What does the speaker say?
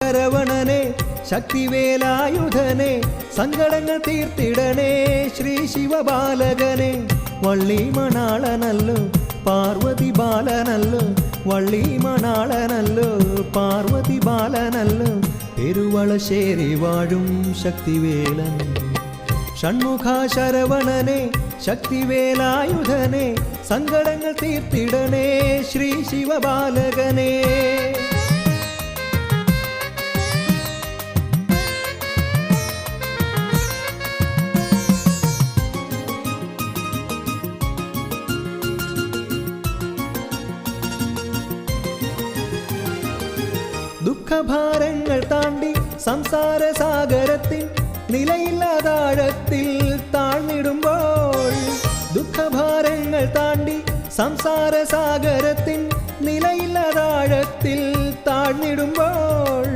ശരവണനെ ശക്തിവേലായുധനെ സങ്കടങ്ങൾ തീർത്തിടണേ ശ്രീ ശിവബാലകനെ വള്ളി മണാളനല്ലോ പാർവതി ബാലനല്ലോ വള്ളി മണാളനല്ലോ പാർവതി ബാലനല്ലോ പെരുവളശ്ശേരി വാഴും ശക്തിവേലൻ. ഷൺമുഖ ശരവണനെ ശക്തിവേലായുധനെ സങ്കടങ്ങൾ തീർത്തിടണേ ശ്രീ ശിവബാലകനെ ദുഃഖഭാരങ്ങൾ താണ്ടി സംസാര സാഗരത്തിൽ നിലയില്ലാതാഴത്തിൽ താഴ്ന്നിടുമ്പോൾ ദുഃഖഭാരങ്ങൾ താണ്ടി സംസാര സാഗരത്തിൽ നിലയില്ലാതാഴത്തിൽ താഴ്ന്നിടുമ്പോൾ